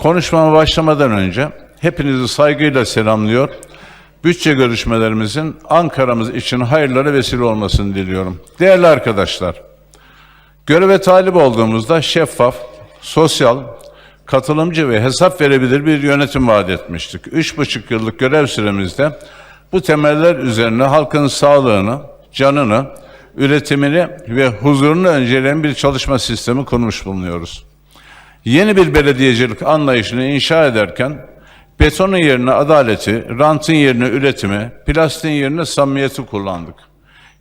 Konuşmama başlamadan önce hepinizi saygıyla selamlıyor. Bütçe görüşmelerimizin Ankara'mız için hayırlara vesile olmasını diliyorum. Değerli arkadaşlar, göreve talip olduğumuzda şeffaf, sosyal, katılımcı ve hesap verebilir bir yönetim vaat etmiştik. Üç buçuk yıllık görev süremizde bu temeller üzerine halkın sağlığını, canını, üretimini ve huzurunu önceleyen bir çalışma sistemi kurmuş bulunuyoruz. Yeni bir belediyecilik anlayışını inşa ederken betonun yerine adaleti, rantın yerine üretimi, plastiğin yerine samimiyeti kullandık.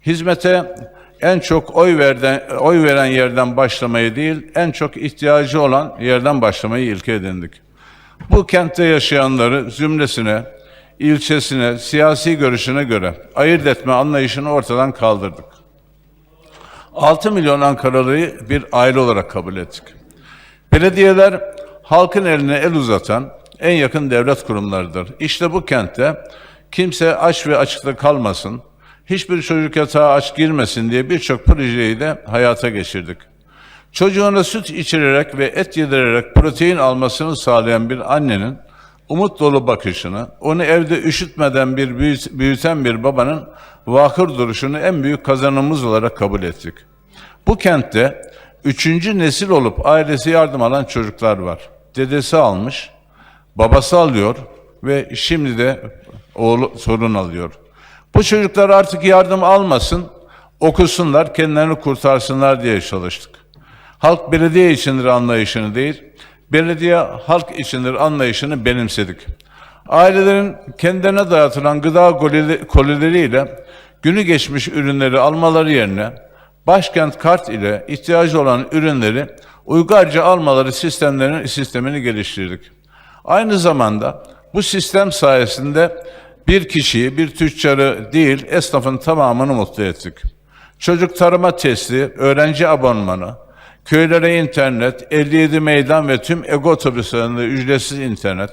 Hizmete en çok oy, verden, oy veren yerden başlamayı değil, en çok ihtiyacı olan yerden başlamayı ilke edindik. Bu kentte yaşayanları zümresine, ilçesine, siyasi görüşüne göre ayırt etme anlayışını ortadan kaldırdık. 6 milyon Ankaralı'yı bir aile olarak kabul ettik. Belediyeler halkın eline el uzatan en yakın devlet kurumlarıdır. İşte bu kentte kimse aç ve açıkta kalmasın, hiçbir çocuk yatağa aç girmesin diye birçok projeyi de hayata geçirdik. Çocuğuna süt içirerek ve et yedirerek protein almasını sağlayan bir annenin umut dolu bakışını, onu evde üşütmeden bir büyüt- büyüten bir babanın vakır duruşunu en büyük kazanımız olarak kabul ettik. Bu kentte üçüncü nesil olup ailesi yardım alan çocuklar var. Dedesi almış, babası alıyor ve şimdi de oğlu sorun alıyor. Bu çocuklar artık yardım almasın, okusunlar, kendilerini kurtarsınlar diye çalıştık. Halk belediye içindir anlayışını değil, belediye halk içindir anlayışını benimsedik. Ailelerin kendilerine dayatılan gıda kolileriyle günü geçmiş ürünleri almaları yerine başkent kart ile ihtiyacı olan ürünleri uygarca almaları sistemlerinin sistemini geliştirdik. Aynı zamanda bu sistem sayesinde bir kişiyi, bir tüccarı değil, esnafın tamamını mutlu ettik. Çocuk tarıma testi, öğrenci abonmanı, köylere internet, 57 meydan ve tüm ego otobüslerinde ücretsiz internet,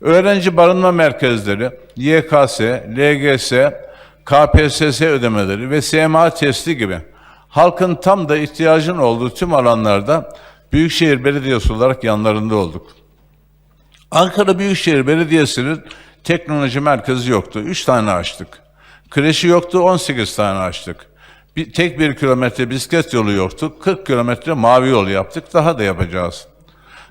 öğrenci barınma merkezleri, YKS, LGS, KPSS ödemeleri ve SMA testi gibi halkın tam da ihtiyacın olduğu tüm alanlarda Büyükşehir Belediyesi olarak yanlarında olduk. Ankara Büyükşehir Belediyesi'nin teknoloji merkezi yoktu. 3 tane açtık. Kreşi yoktu, 18 tane açtık. Bir, tek bir kilometre bisiklet yolu yoktu. 40 kilometre mavi yol yaptık. Daha da yapacağız.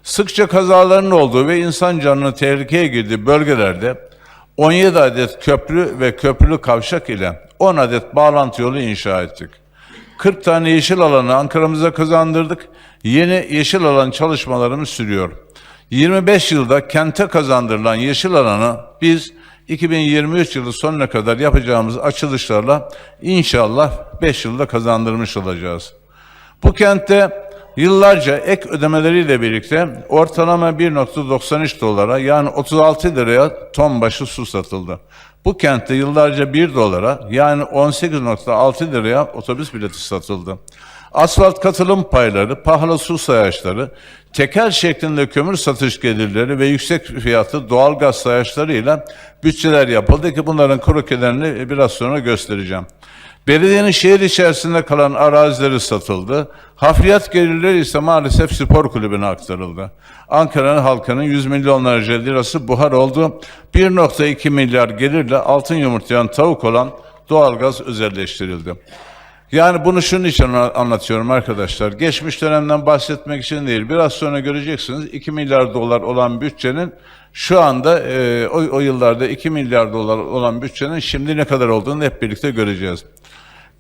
Sıkça kazaların olduğu ve insan canının tehlikeye girdiği bölgelerde 17 adet köprü ve köprülü kavşak ile 10 adet bağlantı yolu inşa ettik. 40 tane yeşil alanı Ankara'mıza kazandırdık. Yeni yeşil alan çalışmalarımız sürüyor. 25 yılda kente kazandırılan yeşil alanı biz 2023 yılı sonuna kadar yapacağımız açılışlarla inşallah 5 yılda kazandırmış olacağız. Bu kentte yıllarca ek ödemeleriyle birlikte ortalama 1.93 dolara yani 36 liraya ton başı su satıldı. Bu kentte yıllarca 1 dolara yani 18.6 liraya otobüs bileti satıldı. Asfalt katılım payları, pahalı su sayaçları, teker şeklinde kömür satış gelirleri ve yüksek fiyatlı doğalgaz sayaçlarıyla bütçeler yapıldı ki bunların krokelerini biraz sonra göstereceğim. Belediyenin şehir içerisinde kalan arazileri satıldı. Hafriyat gelirleri ise maalesef spor kulübüne aktarıldı. Ankara'nın halkının 100 milyonlarca lirası buhar oldu. 1.2 milyar gelirle altın yumurtlayan tavuk olan doğalgaz özelleştirildi. Yani bunu şunun için anlatıyorum arkadaşlar. Geçmiş dönemden bahsetmek için değil. Biraz sonra göreceksiniz 2 milyar dolar olan bütçenin şu anda e, o, o yıllarda 2 milyar dolar olan bütçenin şimdi ne kadar olduğunu hep birlikte göreceğiz.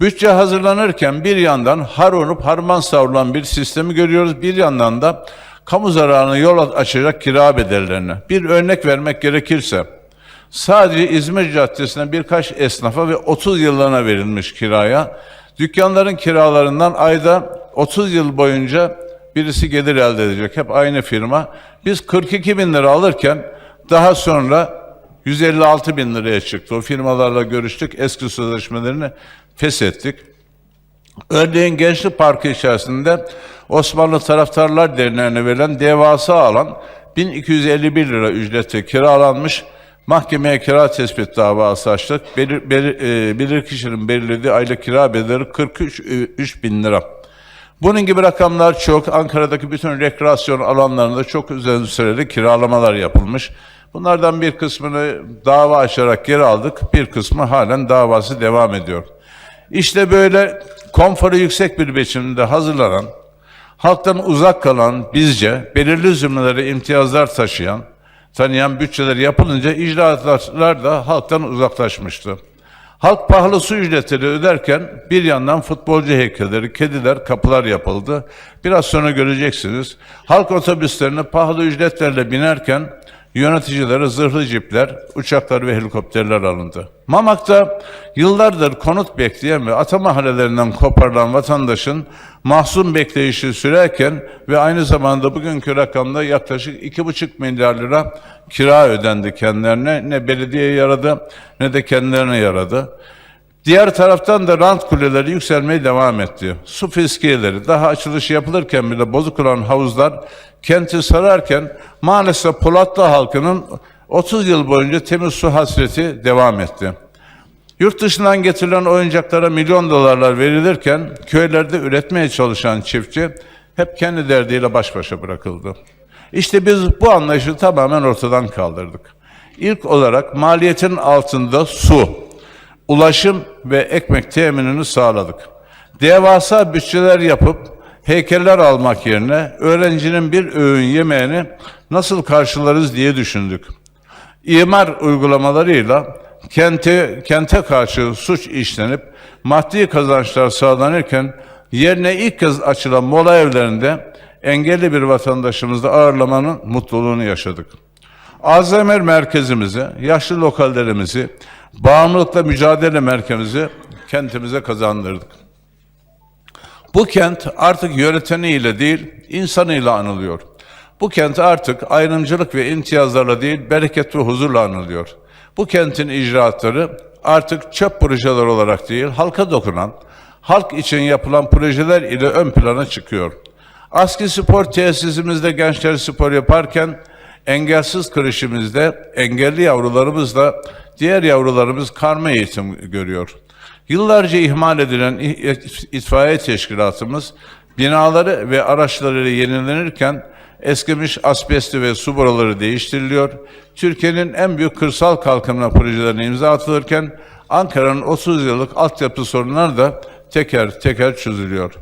Bütçe hazırlanırken bir yandan har olup harman savrulan bir sistemi görüyoruz. Bir yandan da kamu zararına yol açacak kira bedellerini. Bir örnek vermek gerekirse sadece İzmir Caddesi'ne birkaç esnafa ve 30 yıllığına verilmiş kiraya dükkanların kiralarından ayda 30 yıl boyunca birisi gelir elde edecek. Hep aynı firma. Biz 42 bin lira alırken daha sonra 156 bin liraya çıktı. O firmalarla görüştük. Eski sözleşmelerini feshettik. Örneğin Gençlik Parkı içerisinde Osmanlı Taraftarlar Derneği'ne verilen devasa alan 1251 lira ücretle kiralanmış. Mahkemeye kira tespit davası açtık. Belir, belir, e, bilirkişinin belirlediği aylık kira bedeli 43 3 bin lira. Bunun gibi rakamlar çok. Ankara'daki bütün rekreasyon alanlarında çok uzun süreli kiralamalar yapılmış. Bunlardan bir kısmını dava açarak geri aldık. Bir kısmı halen davası devam ediyor. İşte böyle konforu yüksek bir biçimde hazırlanan, halktan uzak kalan bizce belirli zümrelere imtiyazlar taşıyan, tanıyan bütçeler yapılınca icraatlar da halktan uzaklaşmıştı. Halk pahalı su ücretleri öderken bir yandan futbolcu heykelleri, kediler, kapılar yapıldı. Biraz sonra göreceksiniz. Halk otobüslerine pahalı ücretlerle binerken yöneticilere zırhlı cipler, uçaklar ve helikopterler alındı. Mamak'ta yıllardır konut bekleyen ve ata mahallelerinden koparılan vatandaşın mahzun bekleyişi sürerken ve aynı zamanda bugünkü rakamda yaklaşık iki buçuk milyar lira kira ödendi kendilerine. Ne belediye yaradı ne de kendilerine yaradı. Diğer taraftan da rant kuleleri yükselmeye devam etti. Su fiskiyeleri daha açılış yapılırken bile bozuk olan havuzlar kenti sararken maalesef Polatlı halkının 30 yıl boyunca temiz su hasreti devam etti. Yurt dışından getirilen oyuncaklara milyon dolarlar verilirken köylerde üretmeye çalışan çiftçi hep kendi derdiyle baş başa bırakıldı. İşte biz bu anlayışı tamamen ortadan kaldırdık. İlk olarak maliyetin altında su, ulaşım ve ekmek teminini sağladık. Devasa bütçeler yapıp heykeller almak yerine öğrencinin bir öğün yemeğini nasıl karşılarız diye düşündük. İmar uygulamalarıyla kente, kente karşı suç işlenip maddi kazançlar sağlanırken yerine ilk kez açılan mola evlerinde engelli bir vatandaşımızı ağırlamanın mutluluğunu yaşadık. Alzheimer merkezimizi, yaşlı lokallerimizi, bağımlılıkla mücadele merkezimizi kentimize kazandırdık. Bu kent artık yöneteniyle değil, insanıyla anılıyor. Bu kent artık ayrımcılık ve imtiyazlarla değil, bereket ve huzurla anılıyor. Bu kentin icraatları artık çöp projeler olarak değil, halka dokunan, halk için yapılan projeler ile ön plana çıkıyor. Aski spor tesisimizde gençler spor yaparken, engelsiz kreşimizde engelli yavrularımızla diğer yavrularımız karma eğitim görüyor. Yıllarca ihmal edilen itfaiye teşkilatımız binaları ve araçları yenilenirken eskimiş asbesti ve su boruları değiştiriliyor. Türkiye'nin en büyük kırsal kalkınma projelerine imza atılırken Ankara'nın 30 yıllık altyapı sorunları da teker teker çözülüyor.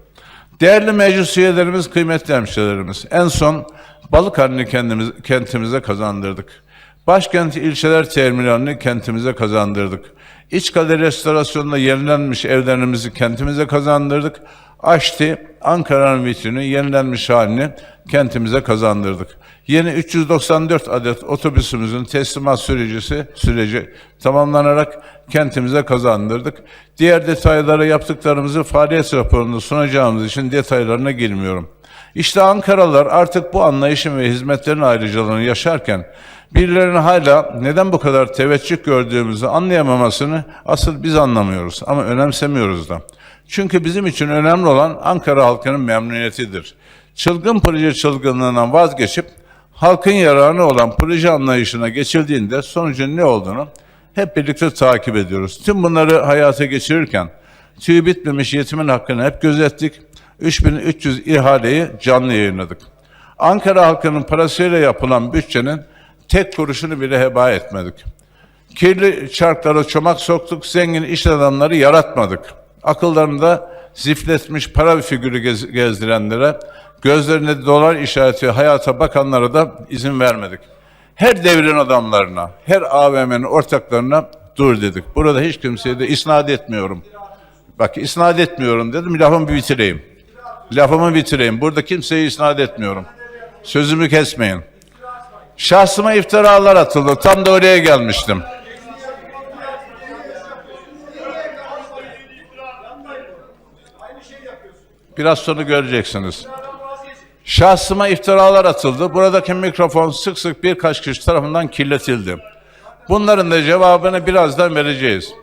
Değerli meclis üyelerimiz, kıymetli hemşehrilerimiz, en son Balıkhan'ı kendimiz, kentimize kazandırdık. Başkent ilçeler terminalini kentimize kazandırdık. İçkale restorasyonunda yenilenmiş evlerimizi kentimize kazandırdık. Açtı, Ankara'nın vitrini yenilenmiş halini kentimize kazandırdık. Yeni 394 adet otobüsümüzün teslimat süreci, süreci tamamlanarak kentimize kazandırdık. Diğer detaylara yaptıklarımızı faaliyet raporunda sunacağımız için detaylarına girmiyorum. İşte Ankaralılar artık bu anlayışın ve hizmetlerin ayrıcalığını yaşarken birilerinin hala neden bu kadar teveccüh gördüğümüzü anlayamamasını asıl biz anlamıyoruz ama önemsemiyoruz da. Çünkü bizim için önemli olan Ankara halkının memnuniyetidir. Çılgın proje çılgınlığından vazgeçip halkın yararına olan proje anlayışına geçildiğinde sonucun ne olduğunu hep birlikte takip ediyoruz. Tüm bunları hayata geçirirken tüy bitmemiş yetimin hakkını hep gözettik. 3300 ihaleyi canlı yayınladık. Ankara halkının parasıyla yapılan bütçenin tek kuruşunu bile heba etmedik. Kirli çarklara çomak soktuk, zengin iş adamları yaratmadık. Akıllarında zifletmiş para figürü gez, gezdirenlere, gözlerinde dolar işareti hayata bakanlara da izin vermedik. Her devrin adamlarına, her AVM'nin ortaklarına dur dedik. Burada hiç kimseye de isnat etmiyorum. Bak isnat etmiyorum dedim, lafımı bitireyim. Lafımı bitireyim. Burada kimseyi isnat etmiyorum. Sözümü kesmeyin. Şahsıma iftiralar atıldı. Tam da oraya gelmiştim. Biraz sonra göreceksiniz. Şahsıma iftiralar atıldı. Buradaki mikrofon sık sık birkaç kişi tarafından kirletildi. Bunların da cevabını birazdan vereceğiz.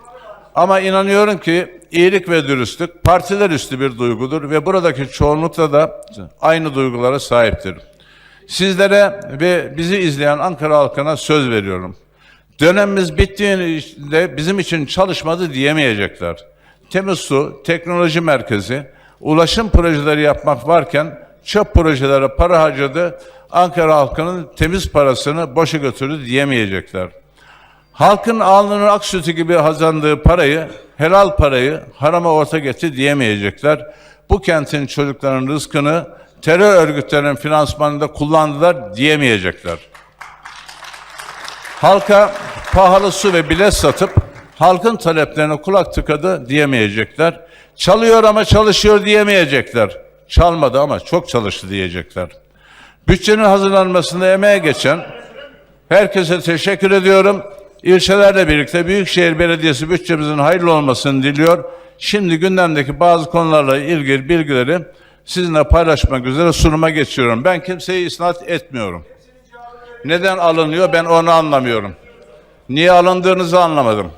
Ama inanıyorum ki iyilik ve dürüstlük partiler üstü bir duygudur ve buradaki çoğunlukta da aynı duygulara sahiptir. Sizlere ve bizi izleyen Ankara halkına söz veriyorum. Dönemimiz bittiğinde bizim için çalışmadı diyemeyecekler. Temiz su, teknoloji merkezi, ulaşım projeleri yapmak varken çöp projelere para harcadı. Ankara halkının temiz parasını boşa götürdü diyemeyecekler. Halkın alnının ak sütü gibi kazandığı parayı, helal parayı harama orta getir diyemeyecekler. Bu kentin çocuklarının rızkını terör örgütlerinin finansmanında kullandılar diyemeyecekler. Halka pahalı su ve bilet satıp halkın taleplerine kulak tıkadı diyemeyecekler. Çalıyor ama çalışıyor diyemeyecekler. Çalmadı ama çok çalıştı diyecekler. Bütçenin hazırlanmasında emeğe geçen herkese teşekkür ediyorum. İlçelerle birlikte Büyükşehir Belediyesi bütçemizin hayırlı olmasını diliyor. Şimdi gündemdeki bazı konularla ilgili bilgileri sizinle paylaşmak üzere sunuma geçiyorum. Ben kimseyi isnat etmiyorum. Neden alınıyor ben onu anlamıyorum. Niye alındığınızı anlamadım.